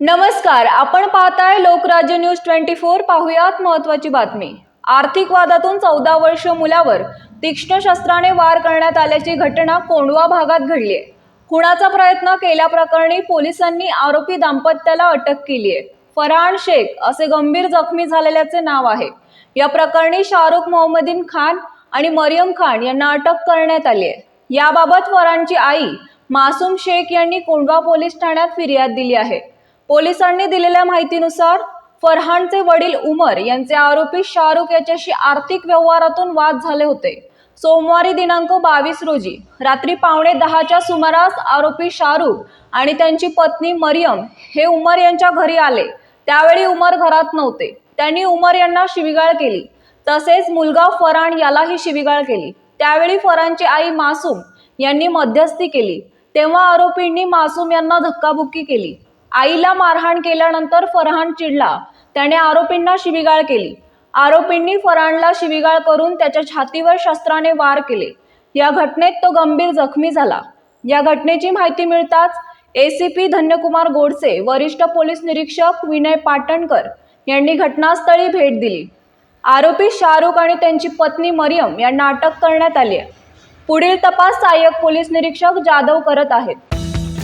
नमस्कार आपण पाहताय लोकराज्य न्यूज ट्वेंटी फोर. पाहुयात महत्वाची बातमी. आर्थिक वादातून चौदा वर्ष मुलावर तीक्ष्ण शस्त्राने वार करण्यात आल्याची घटना कोंडवा भागात घडली आहे. खुणाचा प्रयत्न केल्याप्रकरणी पोलिसांनी आरोपी दाम्पत्याला अटक केली आहे. फरहान शेख असे गंभीर जखमी झालेल्याचे नाव आहे. या प्रकरणी शाहरुख मोहम्मदीन खान आणि मरियम खान यांना अटक करण्यात आली आहे. याबाबत फरहानची आई मासूम शेख यांनी कोंडवा पोलीस ठाण्यात फिर्याद दिली आहे. पोलिसांनी दिलेल्या माहितीनुसार फरहानचे वडील उमर यांचे आरोपी शाहरुख याच्याशी आर्थिक व्यवहारातून वाद झाले होते. सोमवारी दिनांक बावीस रोजी रात्री पावणे दहाच्या सुमारास आरोपी शाहरुख आणि त्यांची पत्नी मरियम हे उमर यांच्या घरी आले. त्यावेळी उमर घरात नव्हते. त्यांनी उमर यांना शिविगाळ केली. तसेच मुलगा फराण यालाही शिविगाळ केली. त्यावेळी फराणची आई मासूम यांनी मध्यस्थी केली. तेव्हा आरोपींनी मासूम यांना धक्काबुक्की केली. आईला मारहाण केल्यानंतर फरहान चिडला. त्याने आरोपींना शिविगाळ केली. आरोपींनी फरहानला शिविगाळ करून त्याच्या छातीवर शस्त्राने वार केले. या घटनेत तो गंभीर जखमी झाला. या घटनेची माहिती मिळताच एसीपी धन्यकुमार गोडसे वरिष्ठ पोलीस निरीक्षक विनय पाटणकर यांनी घटनास्थळी भेट दिली. आरोपी शाहरुख आणि त्यांची पत्नी मरियम यांना अटक करण्यात आली आहे. पुढील तपास सहाय्यक पोलीस निरीक्षक जाधव करत आहेत.